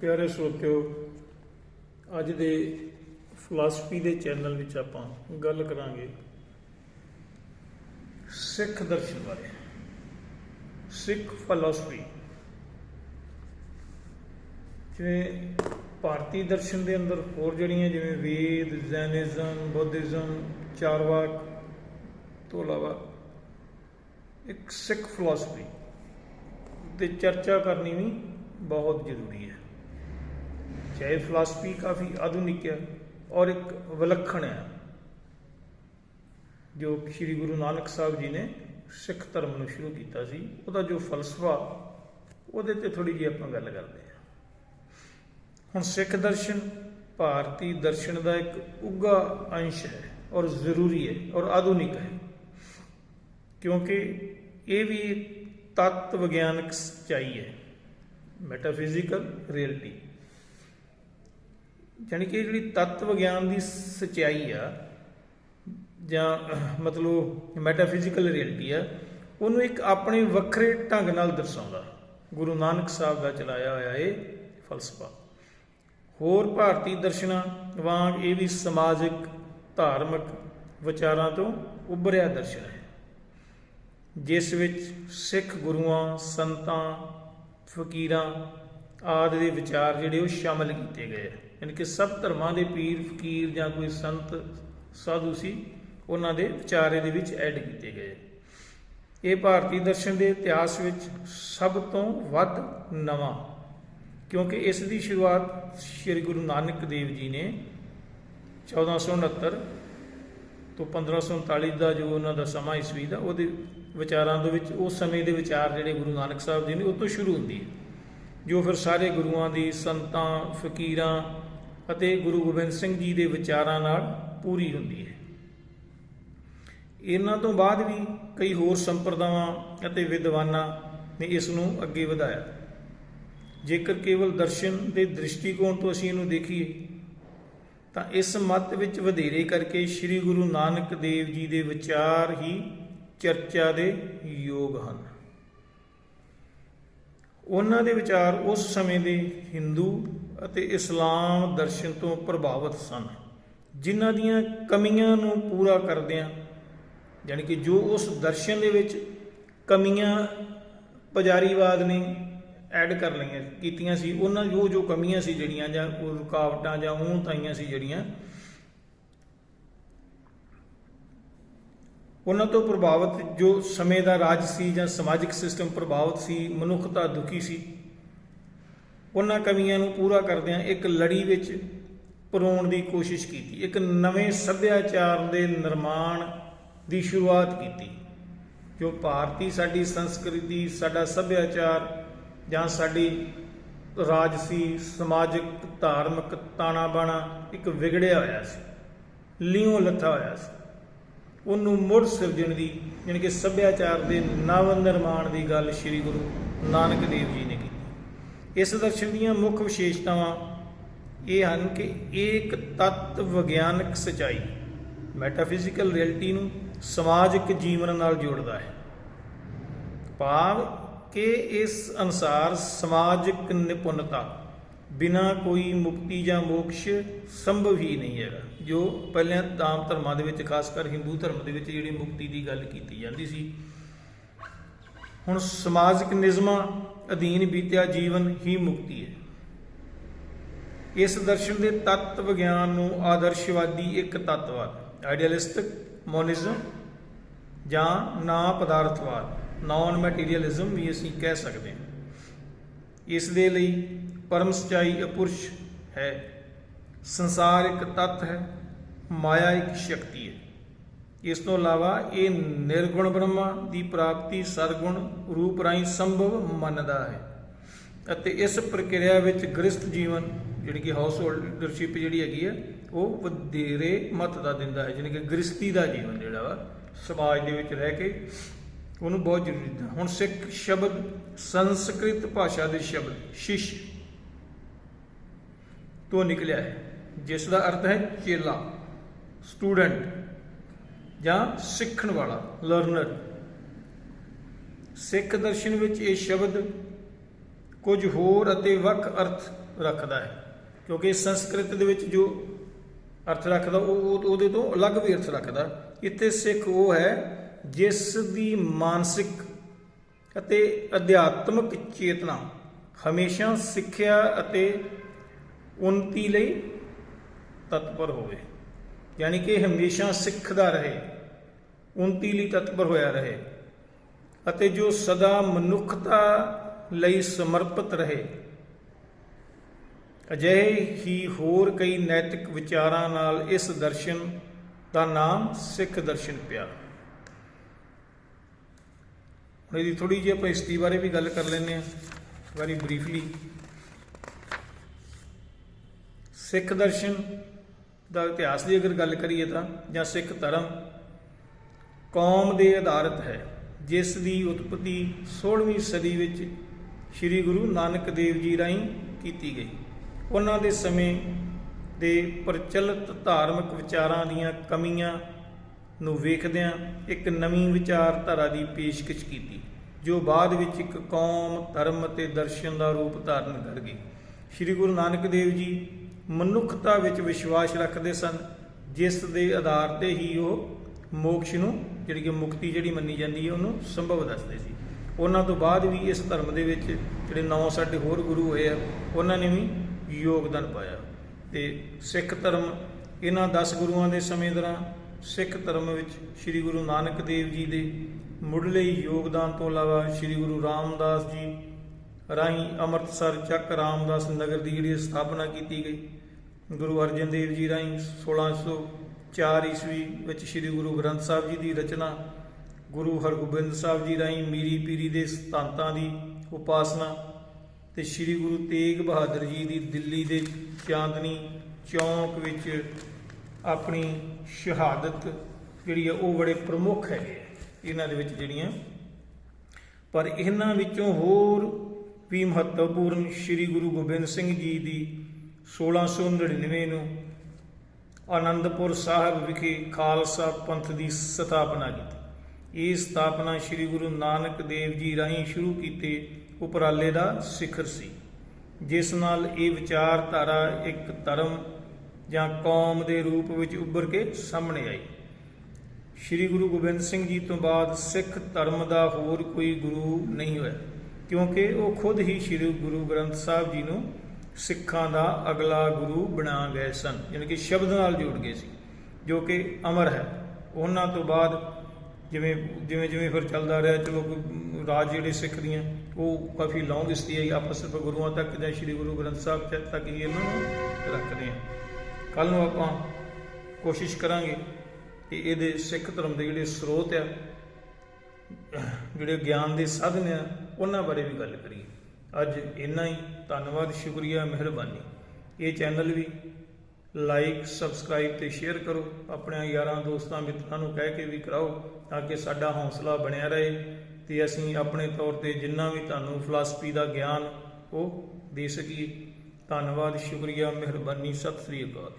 ਪਿਆਰੇ ਸਰੋਤਿਓ, ਅੱਜ ਦੇ ਫਿਲਾਸਫੀ ਦੇ ਚੈਨਲ ਵਿੱਚ ਆਪਾਂ ਗੱਲ ਕਰਾਂਗੇ ਸਿੱਖ ਦਰਸ਼ਨ ਬਾਰੇ। ਸਿੱਖ ਫਿਲਾਸਫੀ ਜਿਵੇਂ ਭਾਰਤੀ ਦਰਸ਼ਨ ਦੇ ਅੰਦਰ ਹੋਰ ਜਿਹੜੀਆਂ ਜਿਵੇਂ ਵੇਦ, ਜ਼ੈਨਿਜ਼ਮ, ਬੁੱਧਿਜ਼ਮ, ਚਾਰਵਾਕ, ਤੋਂ ਇਲਾਵਾ ਇੱਕ ਸਿੱਖ ਫਿਲਾਸਫੀ ਤੇ ਚਰਚਾ ਕਰਨੀ ਵੀ ਬਹੁਤ ਜ਼ਰੂਰੀ ਹੈ। ਚਾਹੇ ਫਿਲਾਸਫੀ ਕਾਫੀ ਆਧੁਨਿਕ ਹੈ ਔਰ ਇੱਕ ਵਿਲੱਖਣ ਹੈ, ਜੋ ਸ੍ਰੀ ਗੁਰੂ ਨਾਨਕ ਸਾਹਿਬ ਜੀ ਨੇ ਸਿੱਖ ਧਰਮ ਨੂੰ ਸ਼ੁਰੂ ਕੀਤਾ ਸੀ, ਉਹਦਾ ਜੋ ਫਲਸਫਾ, ਉਹਦੇ ਤੇ ਥੋੜੀ ਜਿਹੀ ਆਪਾਂ ਗੱਲ ਕਰਦੇ ਹਾਂ। ਹੁਣ ਸਿੱਖ ਦਰਸ਼ਨ ਭਾਰਤੀ ਦਰਸ਼ਨ ਦਾ ਇੱਕ ਉੱਗਾ ਅੰਸ਼ ਹੈ ਔਰ ਜ਼ਰੂਰੀ ਹੈ ਔਰ ਆਧੁਨਿਕ ਹੈ, ਕਿਉਂਕਿ ਇਹ ਵੀ ਇੱਕ ਤੱਤ ਵਿਗਿਆਨਕ ਸੱਚਾਈ ਹੈ ਮੈਟਾਫਿਜ਼ੀਕਲ ਰਿਐਲਿਟੀ ਯਾਨੀ ਕਿ ਜਿਹੜੀ ਤੱਤ ਵਿਗਿਆਨ ਦੀ ਸੱਚਾਈ ਆ, ਜਾਂ ਮਤਲਬ ਮੈਟਾਫਿਜ਼ੀਕਲ ਰਿਐਲਿਟੀ ਆ, ਉਹਨੂੰ ਇੱਕ ਆਪਣੇ ਵੱਖਰੇ ਢੰਗ ਨਾਲ ਦਰਸਾਉਂਦਾ। ਗੁਰੂ ਨਾਨਕ ਸਾਹਿਬ ਦਾ ਚਲਾਇਆ ਹੋਇਆ ਇਹ ਫਲਸਫਾ। ਹੋਰ ਭਾਰਤੀ ਦਰਸ਼ਨਾਂ ਵਾਂਗ ਇਹ ਵੀ ਸਮਾਜਿਕ, ਧਾਰਮਿਕ ਵਿਚਾਰਾਂ ਤੋਂ ਉੱਭਰਿਆ ਦਰਸ਼ਨ ਹੈ। ਜਿਸ ਵਿੱਚ ਸਿੱਖ ਗੁਰੂਆਂ, ਸੰਤਾਂ, ਫਕੀਰਾਂ ਆਦਿ ਦੇ ਵਿਚਾਰ ਜਿਹੜੇ ਉਹ ਸ਼ਾਮਲ ਕੀਤੇ ਗਏ ਹੈ। ਯਾਨੀ ਕਿ ਸਭ ਧਰਮਾਂ ਦੇ ਪੀਰ, ਫਕੀਰ ਜਾਂ ਕੋਈ ਸੰਤ, ਸਾਧੂ ਸੀ, ਉਹਨਾਂ ਦੇ ਵਿਚਾਰੇ ਦੇ ਵਿੱਚ ਐਡ ਕੀਤੇ ਗਏ। ਇਹ ਭਾਰਤੀ ਦਰਸ਼ਨ ਦੇ ਇਤਿਹਾਸ ਵਿੱਚ ਸਭ ਤੋਂ ਵੱਧ ਨਵਾਂ, ਕਿਉਂਕਿ ਇਸ ਦੀ ਸ਼ੁਰੂਆਤ ਸ੍ਰੀ ਗੁਰੂ ਨਾਨਕ ਦੇਵ ਜੀ ਨੇ 1469 ਤੋਂ 1539 ਦਾ ਜੋ ਉਹਨਾਂ ਦਾ ਸਮਾਂ ਈਸਵੀ ਦਾ, ਉਹਦੇ ਵਿਚਾਰਾਂ ਦੇ ਵਿੱਚ, ਉਸ ਸਮੇਂ ਦੇ ਵਿਚਾਰ ਜਿਹੜੇ ਗੁਰੂ ਨਾਨਕ ਸਾਹਿਬ ਜੀ ਨੇ, ਉਹ ਤੋਂ ਸ਼ੁਰੂ ਹੁੰਦੀ ਹੈ। ਜੋ ਫਿਰ ਸਾਰੇ ਗੁਰੂਆਂ ਦੀ ਸੰਤਾਂ, ਫਕੀਰਾਂ ਅਤੇ ਗੁਰੂ ਗੋਬਿੰਦ ਸਿੰਘ ਜੀ ਦੇ ਵਿਚਾਰਾਂ ਨਾਲ ਪੂਰੀ ਹੁੰਦੀ ਹੈ। ਇਹਨਾਂ ਤੋਂ ਬਾਅਦ ਵੀ ਕਈ ਹੋਰ ਸੰਪਰਦਾਵਾਂ ਅਤੇ ਵਿਦਵਾਨਾਂ ਨੇ ਇਸ ਨੂੰ ਅੱਗੇ ਵਧਾਇਆ। ਜੇਕਰ ਕੇਵਲ ਦਰਸ਼ਨ ਦੇ ਦ੍ਰਿਸ਼ਟੀਕੋਣ ਤੋਂ ਅਸੀਂ ਇਹਨੂੰ ਦੇਖੀਏ, ਤਾਂ ਇਸ ਮਤ ਵਿੱਚ ਵਧੇਰੇ ਕਰਕੇ ਸ੍ਰੀ ਗੁਰੂ ਨਾਨਕ ਦੇਵ ਜੀ ਦੇ ਵਿਚਾਰ ਹੀ ਚਰਚਾ ਦੇ ਯੋਗ ਹਨ। ਉਹਨਾਂ ਦੇ ਵਿਚਾਰ ਉਸ ਸਮੇਂ ਦੇ ਹਿੰਦੂ ਅਤੇ ਇਸਲਾਮ ਦਰਸ਼ਨ ਤੋਂ ਪ੍ਰਭਾਵਿਤ ਸਨ। ਜਿਨ੍ਹਾਂ ਦੀਆਂ ਕਮੀਆਂ ਨੂੰ ਪੂਰਾ ਕਰਦਿਆਂ, ਯਾਨੀ ਕਿ ਜੋ ਉਸ ਦਰਸ਼ਨ ਦੇ ਵਿੱਚ ਕਮੀਆਂ ਪੁਜਾਰੀਵਾਦ ਨੇ ਐਡ ਕਰ ਲਈਆਂ, ਕੀਤੀਆਂ ਸੀ, ਉਹਨਾਂ ਜੋ ਜੋ ਕਮੀਆਂ ਸੀ ਜਿਹੜੀਆਂ ਜਾਂ ਉਹ ਰੁਕਾਵਟਾਂ ਜਾਂ ਉਹ ਤਾਈਆਂ ਸੀ ਜਿਹੜੀਆਂ, ਉਹਨਾਂ ਤੋਂ ਪ੍ਰਭਾਵਿਤ ਜੋ ਸਮੇਂ ਦਾ ਰਾਜ ਸੀ ਜਾਂ ਸਮਾਜਿਕ ਸਿਸਟਮ ਪ੍ਰਭਾਵਿਤ ਸੀ, ਮਨੁੱਖਤਾ ਦੁਖੀ ਸੀ ਉਹਨਾਂ ਕਮੀਆਂ ਨੂੰ ਪੂਰਾ ਕਰਦਿਆਂ ਇੱਕ ਲੜੀ ਵਿੱਚ ਪਰੋਣ ਦੀ ਕੋਸ਼ਿਸ਼ ਕੀਤੀ। ਇੱਕ ਨਵੇਂ ਸੱਭਿਆਚਾਰ ਦੇ ਨਿਰਮਾਣ ਦੀ ਸ਼ੁਰੂਆਤ ਕੀਤੀ। ਜੋ ਭਾਰਤੀ ਸਾਡੀ ਸੰਸਕ੍ਰਿਤੀ, ਸਾਡਾ ਸੱਭਿਆਚਾਰ ਜਾਂ ਸਾਡੀ ਰਾਜਸੀ, ਸਮਾਜਿਕ, ਧਾਰਮਿਕ ਤਾਣਾ ਬਾਣਾ ਇੱਕ ਵਿਗੜਿਆ ਹੋਇਆ ਸੀ, ਲਿਓ ਲੱਥਾ ਹੋਇਆ ਸੀ। ਉਹਨੂੰ ਮੁੜ ਸਿਰਜਣ ਦੀ ਯਾਨੀ ਕਿ ਸੱਭਿਆਚਾਰ ਦੇ ਨਵ ਨਿਰਮਾਣ ਦੀ ਗੱਲ ਸ੍ਰੀ ਗੁਰੂ ਨਾਨਕ ਦੇਵ ਜੀ ਇਸ ਦਰਸ਼ਨ ਦੀਆਂ ਮੁੱਖ ਵਿਸ਼ੇਸ਼ਤਾਵਾਂ ਇਹ ਹਨ ਕਿ ਇੱਕ ਤੱਤ ਵਿਗਿਆਨਕ ਸਚਾਈ ਮੈਟਾਫਿਜ਼ੀਕਲ ਰਿਐਲਿਟੀ ਨੂੰ ਸਮਾਜਿਕ ਜੀਵਨ ਨਾਲ ਜੋੜਦਾ ਹੈ। ਭਾਵ ਕਿ ਇਸ ਅਨਸਾਰ ਸਮਾਜਿਕ ਨਿਪੁੰਨਤਾ ਬਿਨਾ ਕੋਈ ਮੁਕਤੀ ਜਾਂ ਮੋਕਸ਼ ਸੰਭਵ ਹੀ ਨਹੀਂ ਹੈਗਾ, ਜੋ ਪਹਿਲਾਂ ਦਾਮ ਧਰਮਾਂ ਦੇ ਵਿੱਚ, ਖਾਸ ਕਰ ਹਿੰਦੂ ਧਰਮ ਦੇ ਵਿੱਚ ਜਿਹੜੀ ਮੁਕਤੀ ਦੀ ਗੱਲ ਕੀਤੀ ਜਾਂਦੀ ਸੀ। ਹੁਣ ਸਮਾਜਿਕ ਨਿਯਮਾਂ ਅਧੀਨ ਬੀਤਿਆ ਜੀਵਨ ਹੀ ਮੁਕਤੀ ਹੈ। ਇਸ ਦਰਸ਼ਨ ਦੇ ਤੱਤ ਵਿਗਿਆਨ ਨੂੰ ਆਦਰਸ਼ਵਾਦੀ ਇੱਕ ਤੱਤਵਾਦ ਆਈਡੀਅਲਿਸਟਿਕ ਮੋਨਿਜ਼ਮ ਜਾਂ ਨਾ ਪਦਾਰਥਵਾਦ ਨਾਨ ਮੈਟੀਰੀਅਲਿਜ਼ਮ ਵੀ ਅਸੀਂ ਕਹਿ ਸਕਦੇ ਹਾਂ। ਇਸ ਦੇ ਲਈ ਪਰਮ ਸਚਾਈ ਅਪੁਰਸ਼ ਹੈ। ਸੰਸਾਰ ਇੱਕ ਤੱਤ ਹੈ, ਮਾਇਆ ਇੱਕ ਸ਼ਕਤੀ ਹੈ। ਇਸ ਤੋਂ ਇਲਾਵਾ ਇਹ ਨਿਰਗੁਣ ਬ੍ਰਹਮਾ ਦੀ ਪ੍ਰਾਪਤੀ ਸਰਗੁਣ ਰੂਪ ਰਾਹੀਂ ਸੰਭਵ ਮੰਨਦਾ ਹੈ ਅਤੇ ਇਸ ਪ੍ਰਕਿਰਿਆ ਵਿੱਚ ਗ੍ਰਸਥ ਜੀਵਨ, ਜਿਹੜੀ ਕਿ ਹਾਊਸ ਹੋਲਡਰਸ਼ਿਪ ਜਿਹੜੀ ਹੈਗੀ ਹੈ, ਉਹ ਵਧੇਰੇ ਮਹੱਤਤਾ ਦਿੰਦਾ ਹੈ, ਜਾਣੀ ਕਿ ਗ੍ਰਸਤੀ ਦਾ ਜੀਵਨ ਜਿਹੜਾ ਵਾ, ਸਮਾਜ ਦੇ ਵਿੱਚ ਰਹਿ ਕੇ ਉਹਨੂੰ ਬਹੁਤ ਜ਼ਰੂਰੀ ਦਿੰਦਾ। ਹੁਣ ਸਿੱਖ ਸ਼ਬਦ, ਸੰਸਕ੍ਰਿਤ ਭਾਸ਼ਾ ਦੇ ਸ਼ਬਦ, ਸ਼ਿਸ਼ ਤੋਂ ਨਿਕਲਿਆ ਹੈ, ਜਿਸ ਦਾ ਅਰਥ ਹੈ ਚੇਲਾ, ਸਟੂਡੈਂਟ। ਜਾਂ ਸਿੱਖਣ ਵਾਲਾ ਲਰਨਰ ਸਿੱਖ ਦਰਸ਼ਨ ਵਿੱਚ ਇਹ ਸ਼ਬਦ ਕੁਝ ਹੋਰ ਅਤੇ ਵੱਖ ਅਰਥ ਰੱਖਦਾ ਹੈ, ਕਿਉਂਕਿ ਸੰਸਕ੍ਰਿਤ ਦੇ ਵਿੱਚ ਜੋ ਅਰਥ ਰੱਖਦਾ, ਉਹ ਉਹਦੇ ਤੋਂ ਅਲੱਗ ਵੀ ਅਰਥ ਰੱਖਦਾ। ਇੱਥੇ ਸਿੱਖ ਉਹ ਹੈ ਜਿਸ ਦੀ ਮਾਨਸਿਕ ਅਤੇ ਅਧਿਆਤਮਿਕ ਚੇਤਨਾ ਹਮੇਸ਼ਾ ਸਿੱਖਿਆ ਅਤੇ ਉન્નਤੀ ਲਈ ਤਤਪਰ ਹੋਵੇ। ਯਾਨੀ ਕਿ ਹਮੇਸ਼ਾ ਸਿੱਖਦਾ ਰਹੇ ਉન્નਤੀ ਲਈ ਤਤਪਰ ਹੋਇਆ ਰਹੇ, ਅਤੇ ਜੋ ਸਦਾ ਮਨੁੱਖਤਾ ਲਈ ਸਮਰਪਿਤ ਰਹੇ। ਅਜਿਹੇ ਹੀ ਹੋਰ ਕਈ ਨੈਤਿਕ ਵਿਚਾਰਾਂ ਨਾਲ ਇਸ ਦਰਸ਼ਨ ਦਾ ਨਾਮ ਸਿੱਖ ਦਰਸ਼ਨ ਪਿਆ। ਹੁਣ ਇਹਦੀ ਥੋੜੀ ਜਿਹੀ ਆਪਾਂ ਹਿਸਟਰੀ ਬਾਰੇ ਵੀ ਗੱਲ ਕਰ ਲੈਂਦੇ ਹਾਂ ਵੈਰੀ ਬਰੀਫਲੀ। ਸਿੱਖ ਦਰਸ਼ਨ ਦਾ ਇਤਿਹਾਸ ਦੀ ਅਗਰ ਗੱਲ ਕਰੀਏ ਤਾਂ ਜਾਂ ਸਿੱਖ ਧਰਮ, ਕੌਮ ਦੇ ਆਧਾਰਿਤ ਹੈ, ਜਿਸ ਦੀ ਉਤਪਤੀ 16ਵੀਂ ਸਦੀ ਵਿੱਚ ਸ੍ਰੀ ਗੁਰੂ ਨਾਨਕ ਦੇਵ ਜੀ ਰਾਹੀਂ ਕੀਤੀ ਗਈ। ਉਹਨਾਂ ਦੇ ਸਮੇਂ ਦੇ ਪ੍ਰਚਲਿਤ ਧਾਰਮਿਕ ਵਿਚਾਰਾਂ ਦੀਆਂ ਕਮੀਆਂ ਨੂੰ ਵੇਖਦਿਆਂ ਇੱਕ ਨਵੀਂ ਵਿਚਾਰਧਾਰਾ ਦੀ ਪੇਸ਼ਕਸ਼ ਕੀਤੀ, ਜੋ ਬਾਅਦ ਵਿੱਚ ਇੱਕ ਕੌਮ, ਧਰਮ ਅਤੇ ਦਰਸ਼ਨ ਦਾ ਰੂਪ ਧਾਰਨ ਕਰ ਗਈ। ਸ੍ਰੀ ਗੁਰੂ ਨਾਨਕ ਦੇਵ ਜੀ ਮਨੁੱਖਤਾ ਵਿੱਚ ਵਿਸ਼ਵਾਸ ਰੱਖਦੇ ਸਨ, ਜਿਸ ਦੇ ਆਧਾਰ ਤੇ ਹੀ ਉਹ ਮੋਕਸ਼ ਨੂੰ, ਜਿਹੜੀ ਕਿ ਮੁਕਤੀ ਜਿਹੜੀ ਮੰਨੀ ਜਾਂਦੀ ਹੈ, ਉਹਨੂੰ ਸੰਭਵ ਦੱਸਦੇ ਸੀ। ਉਹਨਾਂ ਤੋਂ ਬਾਅਦ ਵੀ ਇਸ ਧਰਮ ਦੇ ਵਿੱਚ ਜਿਹੜੇ ਨੌ ਸਾਡੇ ਹੋਰ ਗੁਰੂ ਹੋਏ ਆ, ਉਹਨਾਂ ਨੇ ਵੀ ਯੋਗਦਾਨ ਪਾਇਆ। ਤੇ ਸਿੱਖ ਧਰਮ ਇਹਨਾਂ 10 ਗੁਰੂਆਂ ਦੇ ਸਮੇਂ ਦੌਰਾਨ, ਸਿੱਖ ਧਰਮ ਵਿੱਚ ਸ੍ਰੀ ਗੁਰੂ ਨਾਨਕ ਦੇਵ ਜੀ ਦੇ ਮੁੱਢਲੇ ਯੋਗਦਾਨ ਤੋਂ ਇਲਾਵਾ ਸ੍ਰੀ ਗੁਰੂ ਰਾਮਦਾਸ ਜੀ ਰਾਹੀਂ ਅੰਮ੍ਰਿਤਸਰ ਚੱਕ ਰਾਮਦਾਸ ਨਗਰ ਦੀ ਜਿਹੜੀ ਸਥਾਪਨਾ ਕੀਤੀ ਗਈ। ਗੁਰੂ ਅਰਜਨ ਦੇਵ ਜੀ ਰਾਹੀਂ 1604 ਈਸਵੀ ਵਿੱਚ ਸ੍ਰੀ ਗੁਰੂ ਗ੍ਰੰਥ ਸਾਹਿਬ ਜੀ ਦੀ ਰਚਨਾ, ਗੁਰੂ ਹਰਗੋਬਿੰਦ ਸਾਹਿਬ ਜੀ ਰਾਹੀਂ ਮੀਰੀ ਪੀਰੀ ਦੇ ਸਿਧਾਂਤਾਂ ਦੀ ਉਪਾਸਨਾ ਤੇ ਸ੍ਰੀ ਗੁਰੂ ਤੇਗ ਬਹਾਦਰ ਜੀ ਦੀ ਦਿੱਲੀ ਦੇ ਚਾਂਦਨੀ ਚੌਂਕ ਵਿੱਚ ਆਪਣੀ ਸ਼ਹਾਦਤ ਜਿਹੜੀ ਹੈ ਉਹ ਬੜੇ ਪ੍ਰਮੁੱਖ ਹੈ ਇਹਨਾਂ ਦੇ ਵਿੱਚ ਜਿਹੜੀਆਂ, ਪਰ ਇਹਨਾਂ ਵਿੱਚੋਂ ਹੋਰ ਵੀ ਮਹੱਤਵਪੂਰਨ ਸ੍ਰੀ ਗੁਰੂ ਗੋਬਿੰਦ ਸਿੰਘ ਜੀ ਦੀ 1699 ਨੂੰ ਆਨੰਦਪੁਰ ਸਾਹਿਬ ਵਿਖੇ ਖਾਲਸਾ ਪੰਥ ਦੀ ਸਥਾਪਨਾ ਕੀਤੀ। ਇਹ ਸਥਾਪਨਾ ਸ੍ਰੀ ਗੁਰੂ ਨਾਨਕ ਦੇਵ ਜੀ ਰਾਹੀਂ ਸ਼ੁਰੂ ਕੀਤੇ ਉਪਰਾਲੇ ਦਾ ਸਿਖਰ ਸੀ, ਜਿਸ ਨਾਲ ਇਹ ਵਿਚਾਰਧਾਰਾ ਇੱਕ ਧਰਮ ਜਾਂ ਕੌਮ ਦੇ ਰੂਪ ਵਿੱਚ ਉੱਭਰ ਕੇ ਸਾਹਮਣੇ ਆਈ। ਸ੍ਰੀ ਗੁਰੂ ਗੋਬਿੰਦ ਸਿੰਘ ਜੀ ਤੋਂ ਬਾਅਦ ਸਿੱਖ ਧਰਮ ਦਾ ਹੋਰ ਕੋਈ ਗੁਰੂ ਨਹੀਂ ਹੋਇਆ। ਕਿਉਂਕਿ ਉਹ ਖੁਦ ਹੀ ਸ੍ਰੀ ਗੁਰੂ ਗ੍ਰੰਥ ਸਾਹਿਬ ਜੀ ਨੂੰ ਸਿੱਖਾਂ ਦਾ ਅਗਲਾ ਗੁਰੂ ਬਣਾ ਗਏ ਸਨ, ਯਾਨੀ ਕਿ ਸ਼ਬਦ ਨਾਲ ਜੋੜ ਗਏ ਸੀ, ਜੋ ਕਿ ਅਮਰ ਹੈ। ਉਹਨਾਂ ਤੋਂ ਬਾਅਦ ਜਿਵੇਂ ਜਿਵੇਂ ਜਿਵੇਂ ਫਿਰ ਚੱਲਦਾ ਰਿਹਾ, ਚਲੋ ਰਾਜ ਜਿਹੜੇ ਸਿੱਖ ਦੀਆਂ, ਉਹ ਕਾਫੀ ਲੌਂਗ ਹਿਸਟਰੀ ਹੈ ਆਪਾਂ ਸਿਰਫ ਗੁਰੂਆਂ ਤੱਕ ਜਾਂ ਸ੍ਰੀ ਗੁਰੂ ਗ੍ਰੰਥ ਸਾਹਿਬ ਤੱਕ ਹੀ ਇਹਨਾਂ ਨੂੰ ਰੱਖਦੇ ਹਾਂ। ਕੱਲ ਨੂੰ ਆਪਾਂ ਕੋਸ਼ਿਸ਼ ਕਰਾਂਗੇ ਕਿ ਇਹਦੇ ਸਿੱਖ ਧਰਮ ਦੇ ਜਿਹੜੇ ਸਰੋਤ ਆ, ਜਿਹੜੇ ਗਿਆਨ ਦੇ ਸਾਧਨ ਆ ਉਹਨਾਂ ਬਾਰੇ ਵੀ ਗੱਲ ਕਰੀਏ। ਅੱਜ ਇੰਨਾ ਹੀ। ਧੰਨਵਾਦ, ਸ਼ੁਕਰੀਆ, ਮਿਹਰਬਾਨੀ। ਇਹ ਚੈਨਲ ਵੀ ਲਾਈਕ, ਸਬਸਕ੍ਰਾਈਬ ਤੇ ਸ਼ੇਅਰ ਕਰੋ। ਆਪਣੇ ਯਾਰਾਂ, ਦੋਸਤਾਂ, ਮਿੱਤਰਾਂ ਨੂੰ ਕਹਿ ਕੇ ਵੀ ਕਰਾਓ ਤਾਂ ਕਿ ਸਾਡਾ ਹੌਸਲਾ ਬਣਿਆ ਰਹੇ ਤੇ ਅਸੀਂ ਆਪਣੇ ਤੌਰ ਤੇ ਜਿੰਨਾ ਵੀ ਤੁਹਾਨੂੰ ਫਿਲਾਸਫੀ ਦਾ ਗਿਆਨ ਉਹ ਦੇ ਸਕੀਏ। ਧੰਨਵਾਦ, ਸ਼ੁਕਰੀਆ, ਮਿਹਰਬਾਨੀ। ਸਤਿ ਸ੍ਰੀ ਅਕਾਲ।